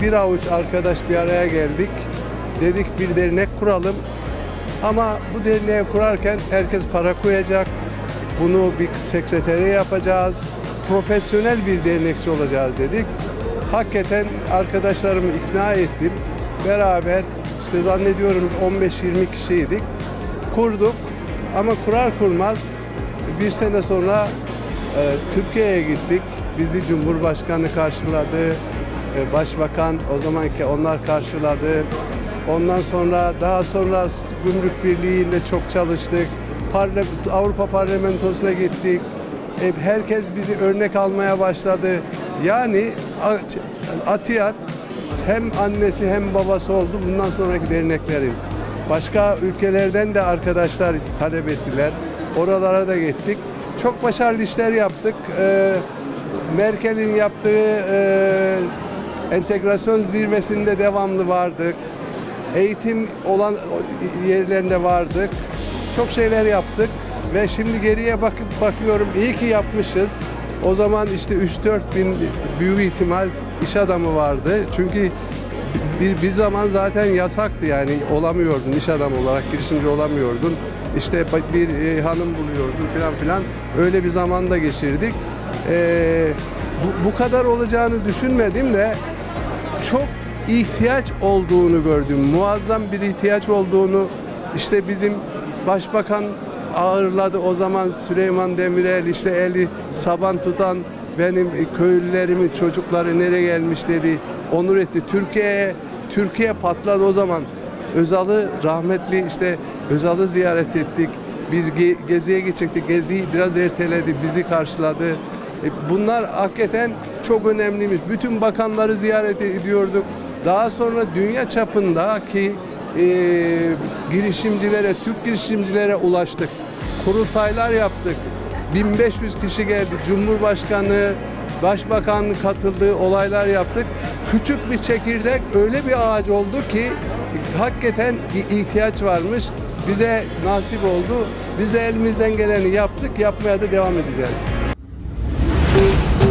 bir avuç arkadaş bir araya geldik. Dedik bir dernek kuralım. Ama bu derneği kurarken herkes para koyacak. Bunu bir sekretere yapacağız. Profesyonel bir dernekçi olacağız dedik. Hakikaten arkadaşlarımı ikna ettim. Beraber işte zannediyorum 15-20 kişiydik. Kurduk ama kurar kurmaz bir sene sonra e, Türkiye'ye gittik. Bizi Cumhurbaşkanı karşıladı. E, Başbakan o zamanki onlar karşıladı. Ondan sonra daha sonra Gümrük Birliği'nde çok çalıştık. Parla- Avrupa Parlamentosu'na gittik. E, herkes bizi örnek almaya başladı. Yani Atiyat hem annesi hem babası oldu bundan sonraki derneklerin. Başka ülkelerden de arkadaşlar talep ettiler. Oralara da gittik. Çok başarılı işler yaptık. Ee, Merkel'in yaptığı e, entegrasyon zirvesinde devamlı vardık. Eğitim olan yerlerinde vardık. Çok şeyler yaptık ve şimdi geriye bakıp bakıyorum iyi ki yapmışız. O zaman işte 3-4 bin büyük ihtimal iş adamı vardı. Çünkü bir, bir zaman zaten yasaktı yani olamıyordun iş adamı olarak girişimci olamıyordun. İşte bir e, hanım buluyordun filan filan öyle bir zamanda geçirdik. Ee, bu, bu kadar olacağını düşünmedim de çok ihtiyaç olduğunu gördüm. Muazzam bir ihtiyaç olduğunu işte bizim başbakan ağırladı o zaman Süleyman Demirel işte eli saban tutan benim köylülerimin çocukları nereye gelmiş dedi. Onur etti. Türkiye'ye Türkiye patladı o zaman. Özal'ı rahmetli işte Özal'ı ziyaret ettik. Biz ge- geziye gidecektik. Geziyi biraz erteledi. Bizi karşıladı. E, Bunlar hakikaten çok önemliymiş. Bütün bakanları ziyaret ediyorduk. Daha sonra dünya çapındaki e, girişimcilere, Türk girişimcilere ulaştık. Kurultaylar yaptık. 1500 kişi geldi. Cumhurbaşkanı, Başbakanın katıldığı olaylar yaptık. Küçük bir çekirdek öyle bir ağaç oldu ki hakikaten bir ihtiyaç varmış. Bize nasip oldu. Biz de elimizden geleni yaptık. Yapmaya da devam edeceğiz. Thank you.